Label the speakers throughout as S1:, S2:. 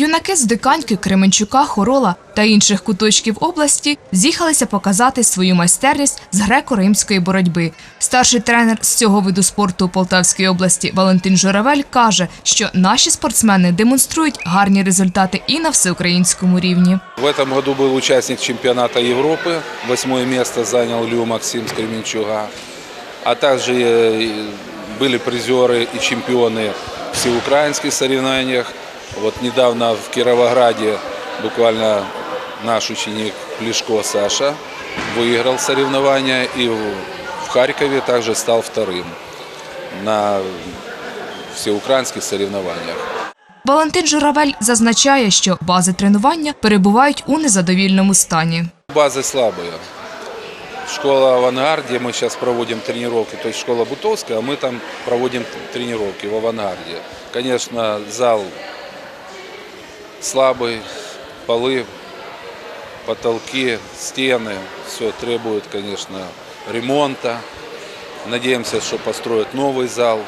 S1: Юнаки з Диканьки, Кременчука, Хорола та інших куточків області з'їхалися показати свою майстерність з греко-римської боротьби. Старший тренер з цього виду спорту у Полтавській області Валентин Журавель каже, що наші спортсмени демонструють гарні результати і на всеукраїнському рівні.
S2: В этом году был участник чемпионата Европы. Восьмое место занял Лю Максим с Кременчуга. А также э, были призеры и чемпионы в всеукраинских соревнованиях. Вот недавно в Кировограде буквально наш ученик Плешко Саша выиграл соревнования и в- в Харькове также стал вторым на всеукраинских соревнованиях.
S1: Валентин Журавель зазначає, що бази тренування перебувають у незадовільному стані.
S2: Базы слабые. Школа «Авангард», где мы сейчас проводим тренировки, то есть школа Бутовская, а мы там проводим тренировки в «Авангарде». Конечно, зал слабый, полы, потолки, стены, все требует, конечно, ремонта. Надеемся, что построят новый зал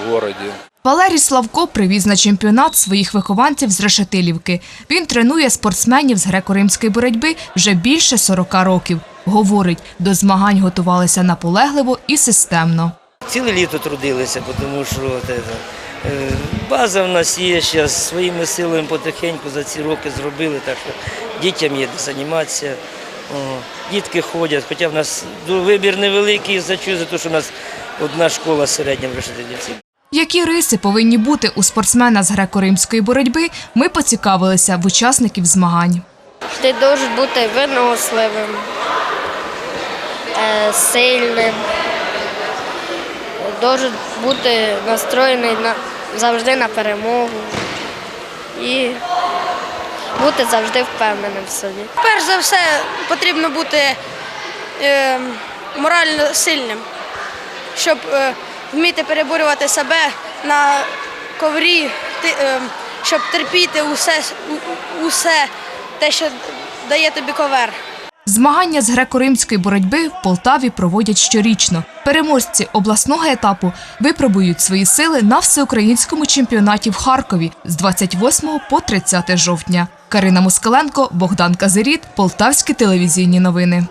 S2: в городе.
S1: Валерій Славко привіз на чемпіонат своїх вихованців з Решетилівки. Він тренує спортсменів з греко-римської боротьби вже більше 40 років. Говорить, до змагань готувалися наполегливо і системно.
S3: Ціле літо трудилися, тому що це, е, база в нас є зараз, своїми силами потихеньку за ці роки зробили, так що дітям є де займатися. Дітки ходять, хоча в нас вибір невеликий за чого, за те, що у нас одна школа середня в Решетилівці.
S1: Які риси повинні бути у спортсмена з греко-римської боротьби, ми поцікавилися в учасників змагань.
S4: Ти должен бути виносливим, сильним, должен бути настроєний на, завжди на перемогу і бути завжди впевненим в собі.
S5: Перш за все потрібно бути е, морально сильним, щоб е, вміти переборювати себе на коврі, ти- е, щоб терпіти усе, усе те, що дає тобі ковер.
S1: Змагання з греко-римської боротьби в Полтаві проводять щорічно. Переможці обласного етапу випробують свої сили на всеукраїнському чемпіонаті в Харкові з 28 по 30 жовтня. Карина Москаленко, Богдан Казиріт, Полтавські телевізійні новини.